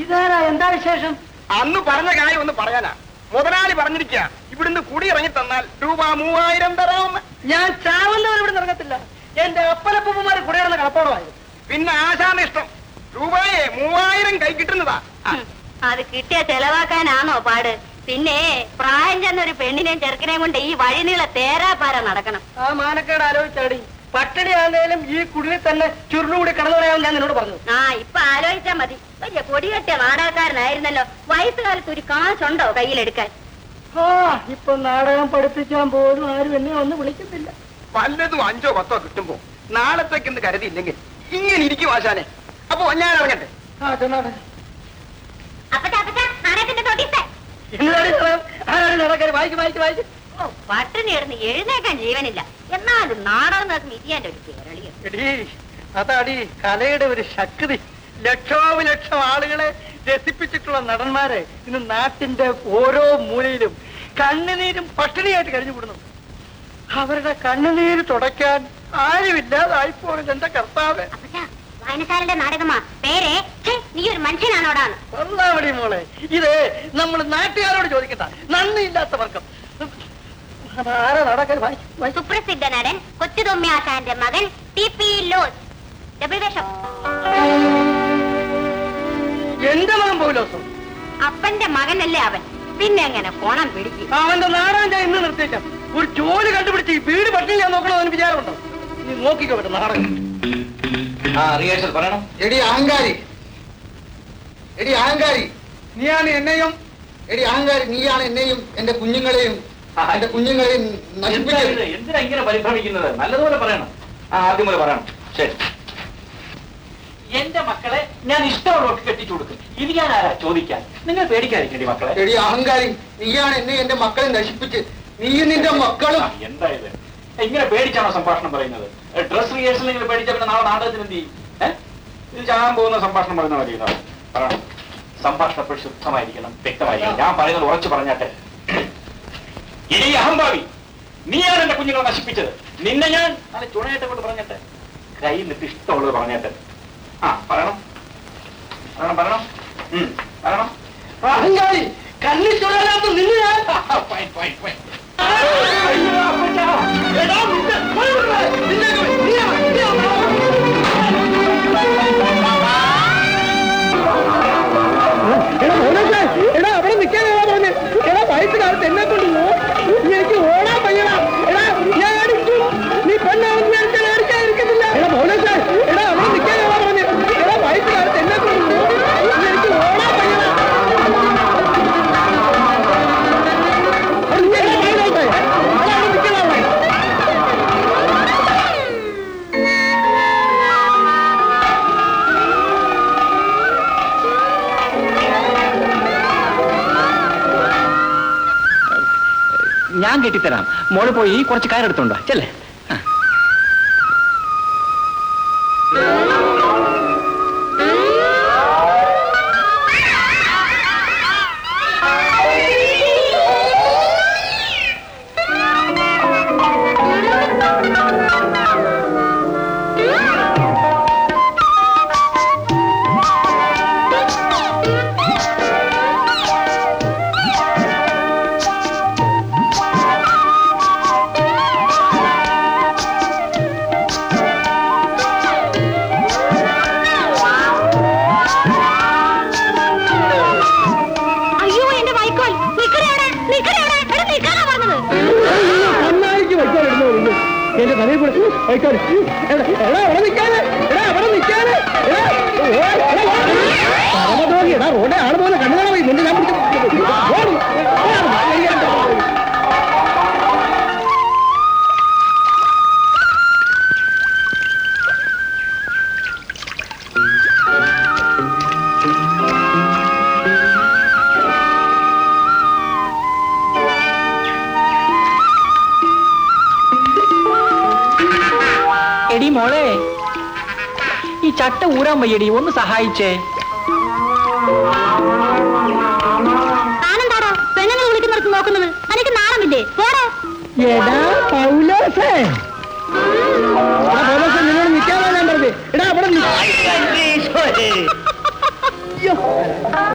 ഇതാരാ? എന്താ വിശേഷം? അന്ന് പറഞ്ഞ കാര്യം ഒന്ന് പറയാനാ. മുതലാളി പറഞ്ഞിരിക്കുക ഇവിടുന്ന് കുടി ഇറങ്ങി തന്നാൽ രൂപ മൂവായിരം തരാമെന്ന് ഞാൻ ചാവല്ലവർ ഇവിടെ ഇറങ്ങത്തില്ല. എന്റെ അപ്പനപ്പന്മാർ കുടിയിറന്ന് കളപ്പാടമായി പിന്നെ ആശാന ഇഷ്ടം രൂപയെ മൂവായിരം കൈ കിട്ടുന്നതാ. അത് കിട്ടിയ ചെലവാക്കാനാണോ പാട്? പിന്നെ പ്രായം ചെന്ന ഒരു പെണ്ണിനെയും ചെറുക്കനെയും കൊണ്ട് ഈ വഴിനീള തേരാപ്പാര നടക്കണം. ആ മാനക്കേട് ആലോചിച്ചാടി. പട്ടിണി ആണെങ്കിലും ഈ കുടിയിൽ തന്നെ ചുരുളുകൂടി കടന്നു ഞാൻ നിന്നോട് പറഞ്ഞു. ആ ഇപ്പൊ ആലോചിച്ചാ മതി. വലിയ കൊടികെട്ടിയ നാടകക്കാരനായിരുന്നല്ലോ വയസ്സുകാലത്ത് ഒരു കാശുണ്ടോ കയ്യിലെടുക്കാൻ? ആ ഇപ്പൊ നാടകം പഠിപ്പിക്കാൻ പോലും ആരും എന്നെ ഒന്ന് വിളിക്കുന്നില്ല വല്ലതും അഞ്ചോ പത്തോ കിട്ടുമ്പോ നാളത്തേക്കെന്ന് കരുതിയില്ലെങ്കിൽ ഇങ്ങനെ ഇരിക്കും ആശാനെ. അപ്പൊ ഞാൻ ഇറങ്ങട്ടെ. ആ ചെന്നാട്ടെ. വായിക്കും വായിക്കും വായിക്കും. ഓ പട്ടിണി കിടന്ന് എഴുന്നേക്കാൻ ജീവനില്ല. എന്നാലും നാടകം നോക്കി ഇരിയാന്റെ ഒരു കേരളീയം. എടീ അതാടി കലയുടെ ഒരു ശക്തി. ലക്ഷോപലക്ഷം ആളുകളെ രസിപ്പിച്ചിട്ടുള്ള നടന്മാരെ ഇന്ന് നാട്ടിന്റെ ഓരോ മൂലയിലും കണ്ണുനീരും പട്ടിണിയായിട്ട് കഴിഞ്ഞു കൂടുന്നു അവരുടെ കണ്ണുനീര് തുടയ്ക്കാൻ ആരുമില്ലാതായി പോലും എന്റെ കർത്താവ് വായനശാലന്റെ നാടകമാ. പേരെ നീ ഒരു മനുഷ്യനാണോടാണ്. മോളെ. ഇത് നമ്മൾ നാട്ടുകാരോട് ചോദിക്കണ്ട. നന്ദിയില്ലാത്ത വർക്കം ആരാ നടക്കാൻ വായിക്കും വായിക്കും സുപ്രസിദ്ധ നടൻ കൊച്ചുതൊമ്മി ആശാന്റെ മകൻ ടി പി ലോസ്. ഡബിൾ വേഷം. എന്റെ മകൻ പൗലോസോ അപ്പന്റെ മകനല്ലേ അവൻ. പിന്നെ എങ്ങനെ പോണം പിടിക്കും? അവന്റെ നാടാൻ ഞാൻ ഇന്ന് നിർത്തിയേക്കാം ഒരു ജോലി കണ്ടുപിടിച്ച് ഈ വീട് പട്ടിണി നോക്കണമെന്ന് വിചാരമുണ്ടോ? നീ നോക്കിക്കോ പറ്റും നാടകം. ആ റിയേഷൻ പറയണം. എടി അഹങ്കാരി. എടി അഹങ്കാരി. നീയാണ് എന്നെയും എടി അഹങ്കാരി നീയാണ് എന്നെയും എന്റെ കുഞ്ഞുങ്ങളെയും എന്റെ കുഞ്ഞുങ്ങളെ ഇത്? എന്തിനാ ഇങ്ങനെ പരിഭ്രമിക്കുന്നത്? നല്ലതുപോലെ പറയണം. ആ ആദ്യം മുതൽ പറയണം. ശരി. എന്റെ മക്കളെ ഞാൻ ഇഷ്ടമുള്ളവർക്ക് കെട്ടിച്ചു കൊടുക്കും. ഇത് ഞാൻ ആരാ ചോദിക്കാൻ? നിങ്ങൾ പേടിക്കാതിരിക്കണ്ടി മക്കളെ. എടി അഹങ്കാരി നീയാണ് എന്നെ എന്റെ മക്കളെ നശിപ്പിച്ച്. നീ നിന്റെ മക്കളും. എന്താ ഇത്? ഇങ്ങനെ പേടിച്ചാണോ സംഭാഷണം പറയുന്നത്? ഡ്രസ് റിഹേഴ്സൽ നിങ്ങൾ പേടിച്ച പിന്നെ നാളെ നാടകത്തിന് എന്ത് ചെയ്യും? ഇത് ചാകാൻ പോകുന്ന സംഭാഷണം പറയുന്ന മതി പറയണം. സംഭാഷണം ശുദ്ധമായിരിക്കണം വ്യക്തമായിരിക്കണം. ഞാൻ പറയുന്നത് ഉറച്ചു പറഞ്ഞാട്ടെ. ഇനി അഹംഭാവി. നീയാണ് എന്റെ കുഞ്ഞുങ്ങളെ നശിപ്പിച്ചത്. നിന്നെ ഞാൻ നല്ല ചുണയായിട്ട് കൊണ്ട് പറഞ്ഞട്ടെ. കൈ നിട്ട് ഇഷ്ടമുള്ളത് പറഞ്ഞട്ടെ. ആ പറയണം. പറയണം പറയണം. ഉം, പറയണം. അഹങ്കാരി കണ്ണി ചുഴലാത്ത നിന്നെ ഞാൻ ഞാൻ കെട്ടിത്തരാം മോള് പോയി കുറച്ച് കയറെടുത്തോണ്ടോ ചെല്ലേ അയ്യോ നന്നായിരിക്കും വയ്ക്കാൻ ഇടുന്നു എന്റെ തലയിൽ കൂടെ. വയ്ക്കാൻ. എടാ എടാ, അവിടെ നിൽക്കാതെ എടാ അവിടെ നിൽക്കാതെ എടാ ചട്ട ഊരാൻ വയ്യടി ഒന്ന് സഹായിച്ചേ. താനെന്താടാ? പെണ്ണുങ്ങൾ വിളിക്കുന്നിടത്ത് നോക്കുന്നത്? എനിക്ക് നാണമില്ലേ? പോടാ. എടാ പൗലോസേ. എടാ പൗലോസേ നിന്നോട് നിൽക്കാതെ ഞാൻ പറഞ്ഞത് എടാ അവിടെ നിൽക്കാതെ